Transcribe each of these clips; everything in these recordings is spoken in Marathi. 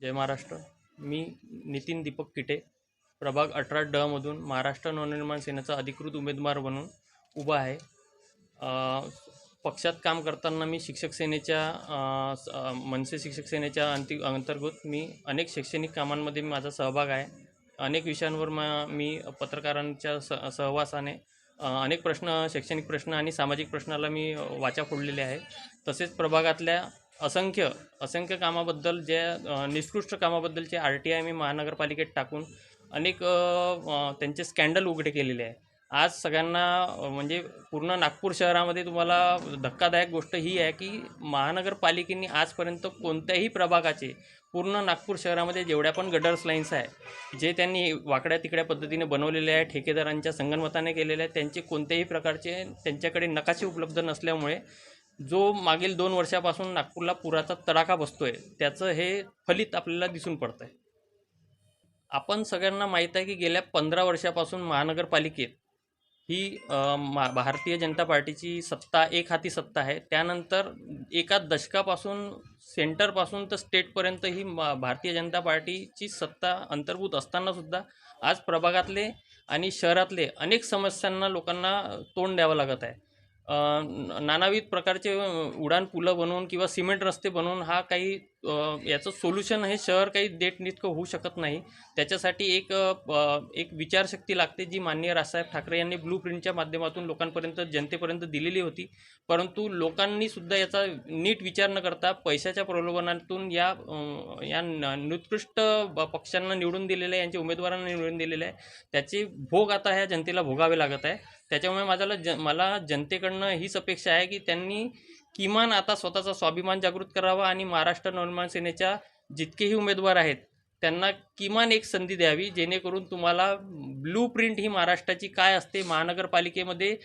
जय महाराष्ट्र. मी नितीन दीपक किटे प्रभाग अठरा ड मधून महाराष्ट्र नवनिर्माण सेनेचा अधिकृत उमेदवार म्हणून उभा आहे. पक्षात काम करताना मी शिक्षक सेनेच्या मनसे शिक्षक सेनेच्या अंति अंतर्गत मी अनेक शैक्षणिक कामांमध्ये माझा सहभाग आहे. अनेक विषयांवर म मी पत्रकारांच्या स सहवासाने अनेक प्रश्न शैक्षणिक प्रश्न आणि सामाजिक प्रश्नाला मी वाचा फोडलेले आहे. तसेच प्रभागातल्या असंख्य असंख्य कामाबद्दल जे निकृष्ट कामाबद्दलचे आर टी आय मी महानगरपालिकेत टाकून अनेक त्यांचे स्कॅन्डल उघडे केलेले आहे. आज सगळ्यांना म्हणजे पूर्ण नागपूर शहरामध्ये तुम्हाला धक्कादायक गोष्ट ही आहे की महानगरपालिकेने आजपर्यंत कोणत्याही प्रभागाचे पूर्ण नागपूर शहरामध्ये जेवढ्या पण गडर्स लाईन्स आहे जे त्यांनी वाकड्या तिकड्या पद्धतीने बनवलेले आहे ठेकेदारांच्या संगणमताने केलेले आहे त्यांचे कोणत्याही प्रकारचे त्यांच्याकडे नकाशे उपलब्ध नसल्यामुळे जो मागील दोन वर्षापासून नागपूरला पुराचा तडाखा बसतोय त्याचं हे फलित आपल्याला दिसून पडतं आहे आपण सगळ्यांना माहीत आहे की गेल्या पंधरा वर्षापासून महानगरपालिकेत ही मा भारतीय जनता पार्टीची सत्ता एक हाती सत्ता आहे. त्यानंतर एका दशकापासून सेंटरपासून तर स्टेटपर्यंत ही मा भारतीय जनता पार्टीची सत्ता अंतर्भूत असतानासुद्धा आज प्रभागातले आणि शहरातले अनेक समस्यांना लोकांना तोंड द्यावं लागत आहे. नानाविध प्रकारचे उडाण पुलं बनवून किंवा सिमेंट रस्ते बनवून हा काही याचं सोल्युशन हे शहर काही देत होऊ शकत नाही. त्याच्यासाठी एक एक विचारशक्ती लागते जी माननीय राजसाहेब ठाकरे यांनी ब्लू प्रिंटच्या माध्यमातून लोकांपर्यंत जनतेपर्यंत दिलेली होती. परंतु लोकांनी सुद्धा याचा नीट विचार न करता पैशाच्या प्रलोभनातून या या न- निकृष्ट ब- पक्षांना निवडून दिलेले आहे यांच्या उमेदवारांना निवडून दिलेले आहे त्याचे भोग आता ह्या जनतेला भोगावे लागत आहे. त्याच्यामुळे माझ्याला ज मला जनतेकडनं हीच अपेक्षा आहे की त्यांनी किमान आता स्वतःचा स्वाभिमान जागृत करावा आणि महाराष्ट्र नवनिर्माण सेनेच्या जितकेही उमेदवार आहेत त्यांना किमान एक संधी द्यावी जेणेकरून तुम्हाला ब्लू प्रिंट ही महाराष्ट्राची काय असते महानगरपालिकेमध्ये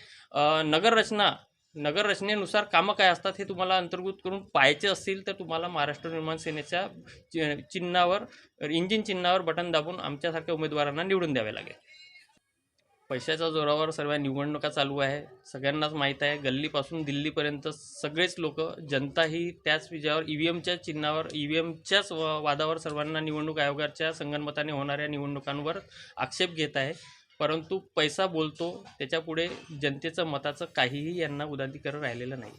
नगररचना नगररचनेनुसार कामं काय असतात हे तुम्हाला अंतर्भूत करून पाहायचे असतील तर तुम्हाला महाराष्ट्र निर्माण सेनेच्या चि- चिन्हावर इंजिन चिन्हावर बटन दाबून आमच्यासारख्या उमेदवारांना निवडून द्यावे लागेल. पैशाच्या जोरावर सर्व निवडणुका चालू आहे. सगळ्यांनाच माहीत आहे गल्लीपासून दिल्लीपर्यंत सगळेच लोक जनता ही त्याच विजयावर ई व्ही एमच्या चिन्हावर ई व्ही एमच्याच वादावर सर्वांना निवडणूक आयोगाच्या संगणमताने होणाऱ्या निवडणुकांवर आक्षेप घेत आहे. परंतु पैसा बोलतो त्याच्यापुढे जनतेचं मताचं काहीही यांना उदातीकरण राहिलेलं नाही